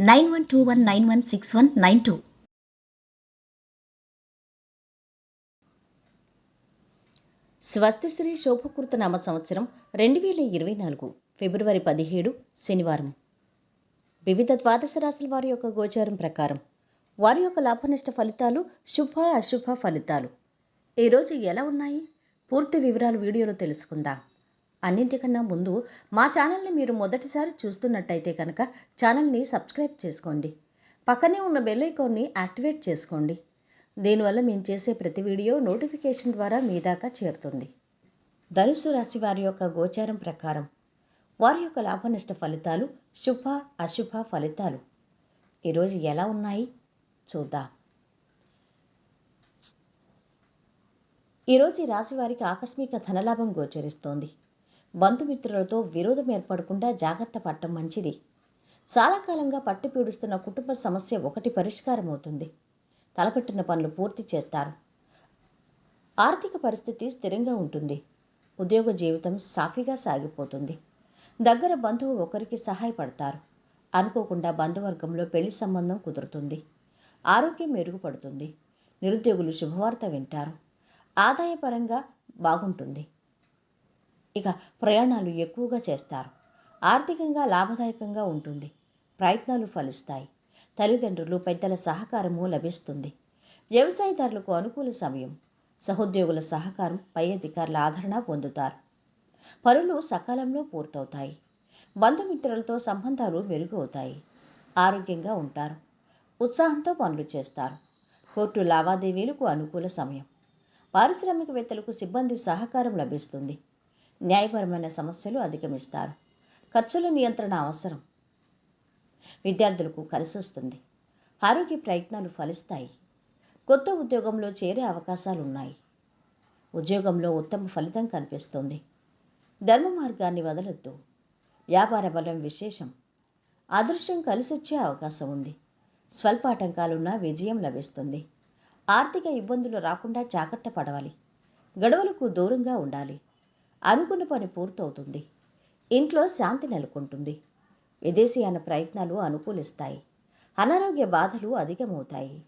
nine one two one nine one six one nine two. స్వస్తిశ్రీ శోభకృత నామ సంవత్సరం రెండు వేల ఇరవై నాలుగు ఫిబ్రవరి పదిహేడు శనివారం. వివిధ ద్వాదశ రాశుల వారి యొక్క గోచారం ప్రకారం వారి యొక్క లాభనష్ట ఫలితాలు శుభ అశుభ ఫలితాలు. ఈరోజు ఎలా ఉన్నాయి? పూర్తి వివరాలు వీడియోలో తెలుసుకుందాం. అన్నింటికన్నా ముందు మా ఛానల్ని మీరు మొదటిసారి చూస్తున్నట్టయితే కనుక ఛానల్ని సబ్స్క్రైబ్ చేసుకోండి. పక్కనే ఉన్న బెల్ ఐకాన్ని యాక్టివేట్ చేసుకోండి. దీనివల్ల మేము చేసే ప్రతి వీడియో నోటిఫికేషన్ ద్వారా మీ దాకా చేరుతుంది. ధనుసు రాశి వారి యొక్క గోచారం ప్రకారం వారి యొక్క లాభనష్ట ఫలితాలు శుభ అశుభ ఫలితాలు. ఈరోజు ఎలా ఉన్నాయి? చూద్దాం. ఈరోజు ఈ రాశి వారికి ఆకస్మిక ధనలాభం గోచరిస్తోంది. బంధుమిత్రులతో విరోధం ఏర్పడకుండా జాగ్రత్త పడటం మంచిది. చాలా కాలంగా పట్టు పీడుస్తున్న కుటుంబ సమస్య ఒకటి పరిష్కారం అవుతుంది తలపెట్టిన పనులు పూర్తి చేస్తారు. ఆర్థిక పరిస్థితి స్థిరంగా ఉంటుంది. ఉద్యోగ జీవితం సాఫీగా సాగిపోతుంది. దగ్గర బంధువు ఒకరికి సహాయపడతారు. అనుకోకుండా బంధువర్గంలో పెళ్ళి సంబంధం కుదురుతుంది. ఆరోగ్యం మెరుగుపడుతుంది. నిరుద్యోగులు శుభవార్త వింటారు. ఆదాయపరంగా బాగుంటుంది. ఇక ప్రయాణాలు ఎక్కువగా చేస్తారు. ఆర్థికంగా లాభదాయకంగా ఉంటుంది. ప్రయత్నాలు ఫలిస్తాయి. తల్లిదండ్రులు పెద్దల సహకారము లభిస్తుంది. వ్యవసాయదారులకు అనుకూల సమయం. సహోద్యోగుల సహకారం పై అధికారుల ఆదరణ పొందుతారు. పనులు సకాలంలో పూర్తవుతాయి. బంధుమిత్రులతో సంబంధాలు మెరుగు అవుతాయి ఆరోగ్యంగా ఉంటారు. ఉత్సాహంతో పనులు చేస్తారు. కోర్టు లావాదేవీలకు అనుకూల సమయం. పారిశ్రామికవేత్తలకు సిబ్బంది సహకారం లభిస్తుంది. న్యాయపరమైన సమస్యలు అధిగమిస్తారు. ఖర్చుల నియంత్రణ అవసరం. విద్యార్థులకు కలిసొస్తుంది. ఆరోగ్య ప్రయత్నాలు ఫలిస్తాయి. కొత్త ఉద్యోగంలో చేరే అవకాశాలు ఉన్నాయి ఉద్యోగంలో ఉత్తమ ఫలితం కనిపిస్తుంది. ధర్మ మార్గాన్ని వదలొద్దు. వ్యాపార బలం విశేషం. అదృశ్యం కలిసొచ్చే అవకాశం ఉంది. స్వల్ప ఆటంకాలున్నా విజయం లభిస్తుంది. ఆర్థిక ఇబ్బందులు రాకుండా జాగ్రత్త పడవాలి. గడవలకు దూరంగా ఉండాలి. అనుకున్న పని పూర్తవుతుంది. ఇంట్లో శాంతి నెలకొంటుంది. విదేశీయాన ప్రయత్నాలు అనుకూలిస్తాయి. అనారోగ్య బాధలు అధికమవుతాయి.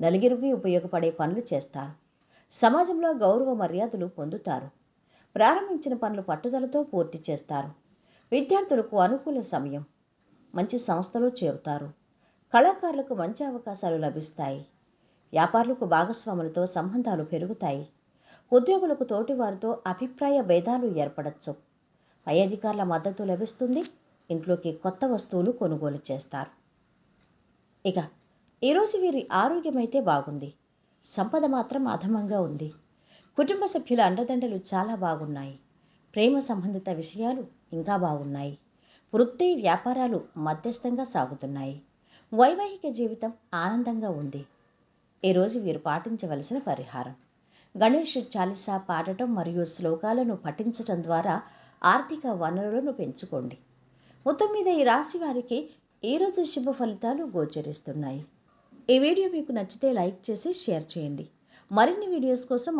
నలుగురికి ఉపయోగపడే పనులు చేస్తారు. సమాజంలో గౌరవ మర్యాదలు పొందుతారు. ప్రారంభించిన పనులు పట్టుదలతో పూర్తి చేస్తారు. విద్యార్థులకు అనుకూల సమయం. మంచి సంస్థలో చేరుతారు. కళాకారులకు మంచి అవకాశాలు లభిస్తాయి. వ్యాపారులకు భాగస్వాములతో సంబంధాలు పెరుగుతాయి. ఉద్యోగులకు తోటివారితో అభిప్రాయ భేదాలు ఏర్పడచ్చు. పై అధికారుల మద్దతు లభిస్తుంది. ఇంట్లోకి కొత్త వస్తువులు కొనుగోలు చేస్తారు. ఇక ఈరోజు వీరి ఆరోగ్యమైతే బాగుంది. సంపద మాత్రం అధమంగా ఉంది. కుటుంబ సభ్యుల అండదండలు చాలా బాగున్నాయి. ప్రేమ సంబంధిత విషయాలు ఇంకా బాగున్నాయి. వృత్తి వ్యాపారాలు మధ్యస్థంగా సాగుతున్నాయి. వైవాహిక జీవితం ఆనందంగా ఉంది. ఈరోజు వీరు పాటించవలసిన పరిహారం. గణేష్ చాలీసా పాడటం మరియు శ్లోకాలను పఠించటం ద్వారా ఆర్థిక వనరులను పెంచుకోండి. మొత్తం మీద ఈ రాశి వారికి ఈరోజు శుభ ఫలితాలు గోచరిస్తున్నాయి? ఈ వీడియో మీకు నచ్చితే లైక్ చేసి షేర్ చేయండి. మరిన్ని వీడియోస్ కోసం